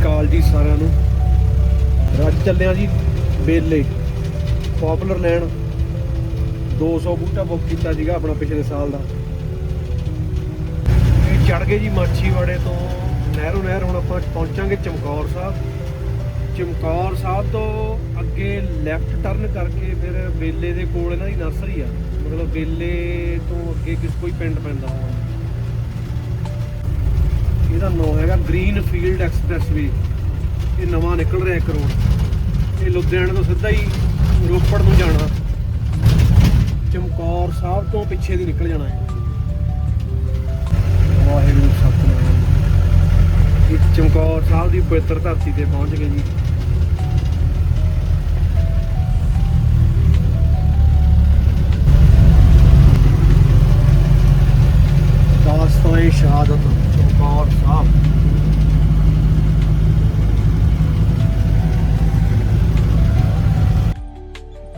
ਅਕਾਲ ਜੀ ਸਾਰਿਆਂ ਨੂੰ। ਰੱਜ ਚੱਲਿਆ ਜੀ ਬੇਲੇ। ਪਪੂਲਰ ਲੈਣ। 200 ਬੂਟਾ ਬੁੱਕ ਕੀਤਾ ਸੀਗਾ ਆਪਣਾ ਪਿਛਲੇ ਸਾਲ ਦਾ। ਇਹ ਚੜ ਗਏ ਜੀ ਮਾਛੀਵਾੜੇ ਤੋਂ। ਨਹਿਰੋ ਨਹਿਰ ਹੁਣ ਆਪਾਂ ਪਹੁੰਚਾਂਗੇ ਚਮਕੌਰ ਸਾਹਿਬ। ਚਮਕੌਰ ਸਾਹਿਬ ਤੋਂ ਅੱਗੇ ਲੈਫਟ ਟਰਨ ਕਰਕੇ ਫਿਰ ਬੇਲੇ ਦੇ ਕੋਲ ਇਹਨਾਂ ਦੀ ਨਰਸਰੀ ਆ। ਮਤਲਬ ਬੇਲੇ ਤੋਂ ਅੱਗੇ ਕਿਸ ਕੋਈ ਪਿੰਡ ਪੈਂਦਾ ਇਹਦਾ ਨਾਮ ਹੈਗਾ ਗ੍ਰੀਨ ਫੀਲਡ ਐਕਸਪ੍ਰੈਸਵੇ ਇਹ ਨਵਾਂ ਨਿਕਲ ਰਿਹਾ ਇੱਕ ਰੋਡ। ਇਹ ਲੁਧਿਆਣੇ ਤੋਂ ਸਿੱਧਾ ਹੀ ਰੋਪੜ ਨੂੰ ਜਾਣਾ। ਚਮਕੌਰ ਸਾਹਿਬ ਤੋਂ ਪਿੱਛੇ ਦੀ ਨਿਕਲ ਜਾਣਾ ਹੈ ਵਾਹਿਗੁਰੂ ਸਤਨਾਮ। ਇਹ ਚਮਕੌਰ ਸਾਹਿਬ ਦੀ ਪਵਿੱਤਰ ਧਰਤੀ ਤੇ ਪਹੁੰਚ ਗਏ ਜੀ। ਦਾਸਤਾਨ ਸ਼ਹਾਦਤ। ਚਮਕੌਰ ਸਾਹਿਬ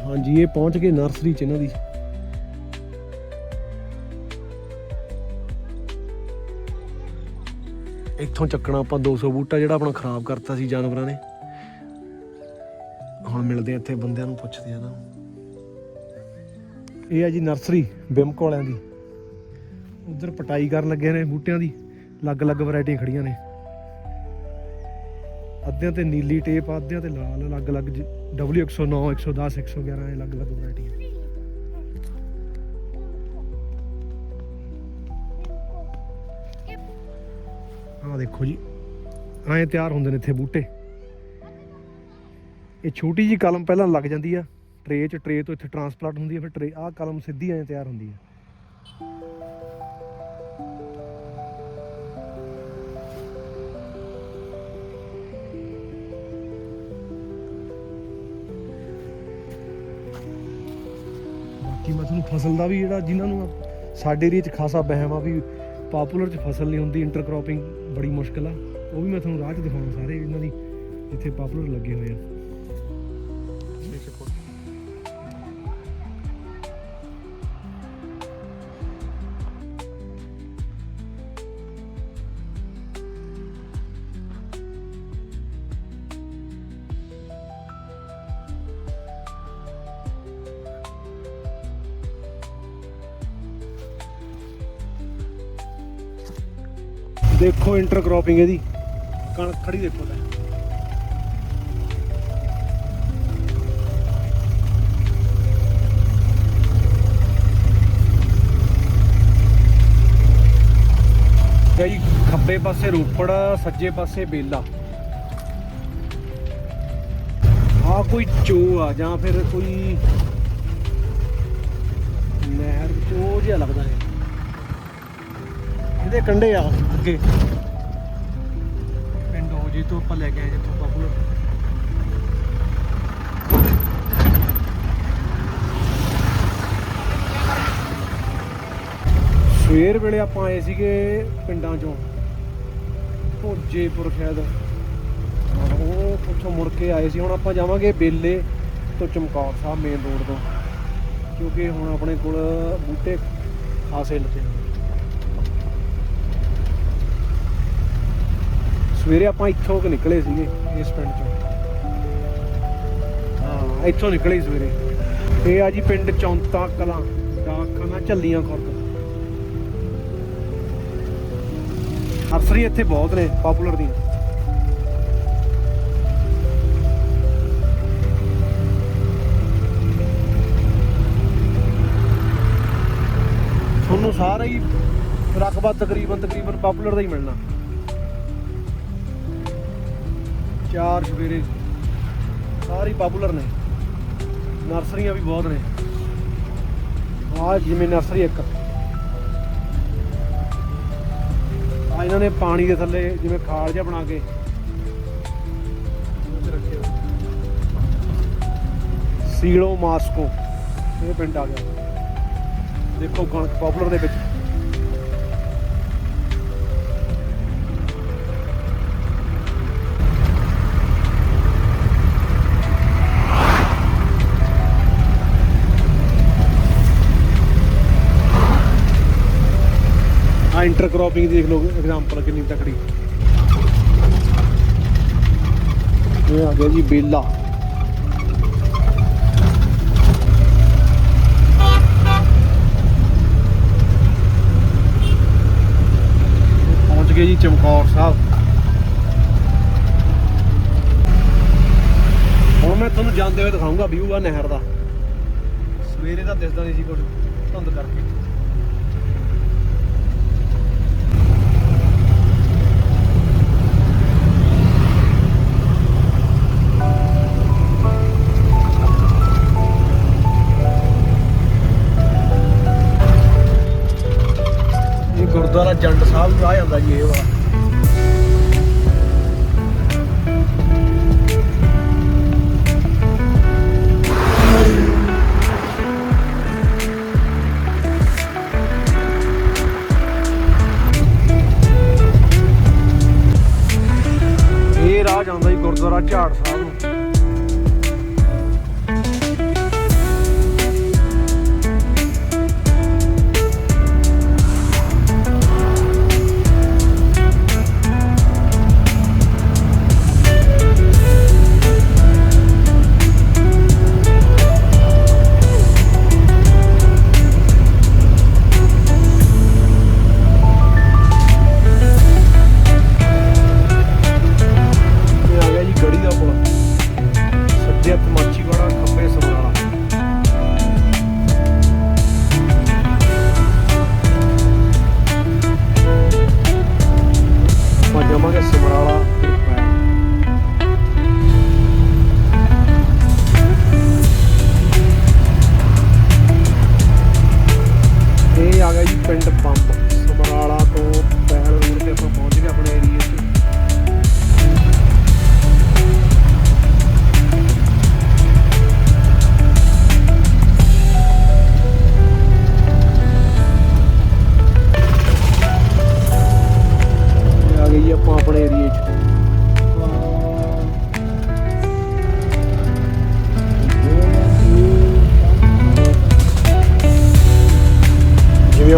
ਹਾਂਜੀ, ਇਹ ਪਹੁੰਚ ਗਏ ਨਰਸਰੀ ਚ ਇਹਨਾਂ ਦੀ। ਇੱਥੋਂ ਚੱਕਣਾ ਆਪਾਂ 200 ਬੂਟਾ ਜਿਹੜਾ ਆਪਣਾ ਖਰਾਬ ਕਰਤਾ ਸੀ ਜਾਨਵਰਾਂ ਨੇ। ਹੁਣ ਮਿਲਦੇ ਆ ਇੱਥੇ ਬੰਦਿਆਂ ਨੂੰ ਪੁੱਛਦੇ ਆ ਨਾ। ਇਹ ਆ ਜੀ ਨਰਸਰੀ ਬਿਮਕ ਵਾਲਿਆਂ ਦੀ। ਉਧਰ ਪਟਾਈ ਕਰਨ ਲੱਗੇ ਨੇ ਬੂਟਿਆਂ ਦੀ। ਅਲੱਗ-ਅਲੱਗ ਵੈਰਾਈਟੀਆਂ ਖੜੀਆਂ ਨੇ। ਅੱਧਿਆਂ ਤੇ ਨੀਲੀ ਟੇਪ ਅੱਧਿਆਂ ਤੇ ਲਾਲ, ਅਲੱਗ-ਅਲੱਗ ਜ- W109 110 111 ਇਹ ਅਲੱਗ-ਅਲੱਗ ਵੈਰਾਈਟੀਆਂ ਆਹ ਦੇਖੋ ਜੀ, ਐਂ ਤਿਆਰ ਹੁੰਦੇ ਨੇ ਇੱਥੇ ਬੂਟੇ। ਇਹ ਛੋਟੀ ਜੀ ਕਲਮ ਪਹਿਲਾਂ ਲੱਗ ਜਾਂਦੀ ਆ ਟਰੇ 'ਚ ਟਰੇ ਤੋਂ ਇੱਥੇ ਟਰਾਂਸਪਲਾਂਟ ਹੁੰਦੀ ਆ, ਫਿਰ ਟਰੇ ਆਹ ਕਲਮ ਸਿੱਧੀ ਐਂ ਤਿਆਰ ਹੁੰਦੀ ਆ। ਬਾਕੀ ਮੈਂ ਤੁਹਾਨੂੰ ਫਸਲ ਦਾ ਵੀ ਜਿਹੜਾ ਜਿਨ੍ਹਾਂ ਨੂੰ ਸਾਡੇ ਏਰੀਏ 'ਚ ਖਾਸਾ ਵਹਿਮ ਆ ਵੀ ਪਾਪੂਲਰ 'ਚ ਫਸਲ ਨਹੀਂ ਹੁੰਦੀ ਇੰਟਰ ਇੰਟਰਕ੍ਰੋਪਿੰਗ ਬੜੀ ਮੁਸ਼ਕਲ ਆ। ਉਹ ਵੀ ਮੈਂ ਤੁਹਾਨੂੰ ਰਾਹ 'ਚ ਦਿਖਾਉਣਾ ਸਾਰੇ ਇਹਨਾਂ ਦੀ ਜਿੱਥੇ ਪਾਪੂਲਰ ਲੱਗੇ ਹੋਏ ਆ। ਦੇਖੋ ਇੰਟਰ ਇੰਟਰਕ੍ਰੋਪਿੰਗ ਇਹਦੀ। ਕਣਕ ਖੜੀ ਦੇਖੋ ਲੈ। ਇਹ ਖੱਬੇ ਪਾਸੇ ਰੋਪੜ, ਸੱਜੇ ਪਾਸੇ ਬੇਲਾ। ਆ ਕੋਈ ਚੋ ਆ, ਜਾਂ ਫਿਰ ਕੋਈ ਨਹਿਰ ਚੋ ਜਿਹਾ ਲੱਗਦਾ ਹੈ। ਇਹਦੇ ਕੰਢੇ ਆ। ਅੱਗੇ। ਪਿੰਡ ਹੋ ਜੀ ਤੋਂ ਆਪਾਂ ਲੈ ਕੇ ਆਏ ਜਿੱਥੋਂ ਪਪੂਲਰ ਸਵੇਰ ਵੇਲੇ ਆਪਾਂ ਆਏ ਸੀਗੇ ਪਿੰਡਾਂ ਚੋਂ। ਭੋਜੇਪੁਰ ਸ਼ਾਇਦ। ਹਾਂ, ਉਹ ਉੱਥੋਂ ਮੁੜ ਕੇ ਆਏ ਸੀ। ਹੁਣ ਆਪਾਂ ਜਾਵਾਂਗੇ ਬੇਲੇ ਤੋਂ ਚਮਕੌਰ ਸਾਹਿਬ ਮੇਨ ਰੋਡ ਤੋਂ। ਕਿਉਂਕਿ ਹੁਣ ਆਪਣੇ ਕੋਲ ਬੂਟੇ ਖਾਸੇ ਲੱਗੇ ਸਵੇਰੇ ਆਪਾਂ ਇੱਥੋਂ ਕਿ ਨਿਕਲੇ ਸੀਗੇ, ਇਸ ਪਿੰਡ ਚੋਂ। ਹਾਂ, ਇੱਥੋਂ ਨਿਕਲੇ ਸੀ ਸਵੇਰੇ। ਇਹ ਆ ਜੀ ਪਿੰਡ ਚੌਂਤਾ ਕਲਾਂ, ਡਾਕਖਾਨਾ ਝੱਲੀਆਂ ਖੁਰਦ। ਨਰਸਰੀ ਇੱਥੇ ਬਹੁਤ ਨੇ ਪਪੂਲਰ ਦੀਆਂ। ਤੁਹਾਨੂੰ ਸਾਰਾ ਹੀ ਰਕਬਾ ਤਕਰੀਬਨ ਤਕਰੀਬਨ ਪਪੂਲਰ ਦਾ ਹੀ ਮਿਲਣਾ। ਚਾਰ ਸਵੇਰੇ। ਸਾਰੀ ਪਪੂਲਰ ਨੇ। ਨਰਸਰੀਆਂ ਵੀ ਬਹੁਤ ਨੇ। ਆ ਜਿਵੇਂ ਨਰਸਰੀ ਇੱਕ। ਆ ਇਹਨਾਂ ਨੇ ਪਾਣੀ ਦੇ ਥੱਲੇ ਜਿਵੇਂ ਖਾਲ ਜਿਹਾ ਬਣਾ ਕੇ ਉੱਥੇ ਸੀਲੋ ਮਾਸਕੋ। ਇਹ ਪਿੰਡ ਆ ਗਿਆ। ਦੇਖੋ ਕਣਕ ਪਪੂਲਰ ਦੇ ਵਿੱਚ। ਇੰਟਰ ਇੰਟਰਕ੍ਰੋਪਿੰਗ ਦੇਖ ਲਓ ਐਗਜ਼ਾਮਪਲ ਕਿੰਨੀ ਤਕੜੀ। ਇਹ ਆ ਗਿਆ ਜੀ ਬੇਲਾ। ਪਹੁੰਚ ਗਏ ਜੀ ਚਮਕੌਰ ਸਾਹਿਬ। ਹੁਣ ਮੈਂ ਤੁਹਾਨੂੰ ਜਾਂਦੇ ਹੋਏ ਦਿਖਾਉਂਗਾ ਵਿਊ ਆ ਨਹਿਰ ਦਾ। ਸਵੇਰੇ ਤਾਂ ਦਿਸਦਾ ਨਹੀਂ ਸੀ ਕੁਝ ਧੁੰਦ ਕਰਕੇ। ਇਹ ਗੁਰਦੁਆਰਾ ਜੰਡ ਸਾਹਿਬ ਨੂੰ ਆ ਜਾਂਦਾ ਜੀ, ਇਹ ਵਾਲਾ। ਇਹ ਰਾਹ ਜਾਂਦਾ ਜੀ ਗੁਰਦੁਆਰਾ ਝਾੜ ਸਾਹਿਬ। ਇਹ ਆ ਗਿਆ ਜੀ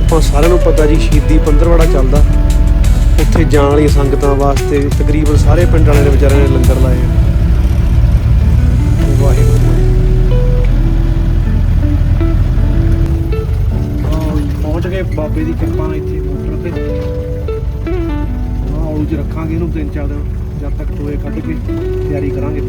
ਆਪਾਂ ਸਾਰਿਆਂ ਨੂੰ ਪਤਾ ਜੀ, ਸ਼ਹੀਦੀ ਪੰਦਰਵਾੜਾ ਚੱਲਦਾ। ਉੱਥੇ ਜਾਣ ਵਾਲੀ ਸੰਗਤਾਂ ਵਾਸਤੇ ਤਕਰੀਬਨ ਸਾਰੇ ਪਿੰਡ ਵਾਲਿਆਂ ਨੇ ਵਿਚਾਰਿਆਂ ਨੇ ਲੰਗਰ ਲਾਏ ਵਾਹਿਗੁਰੂ ਪਹੁੰਚ ਗਏ ਬਾਬੇ ਦੀ ਕਿਰਪਾ ਨਾਲ ਇੱਥੇ ਮੋਟਰ ਤੇ। ਆਹ ਔਲੂ ਚ ਰੱਖਾਂਗੇ ਇਹਨੂੰ ਤਿੰਨ ਚਾਰ ਦਿਨ, ਜਦ ਤੱਕ ਟੋਏ ਕੱਢ ਕੇ ਤਿਆਰੀ ਕਰਾਂਗੇ।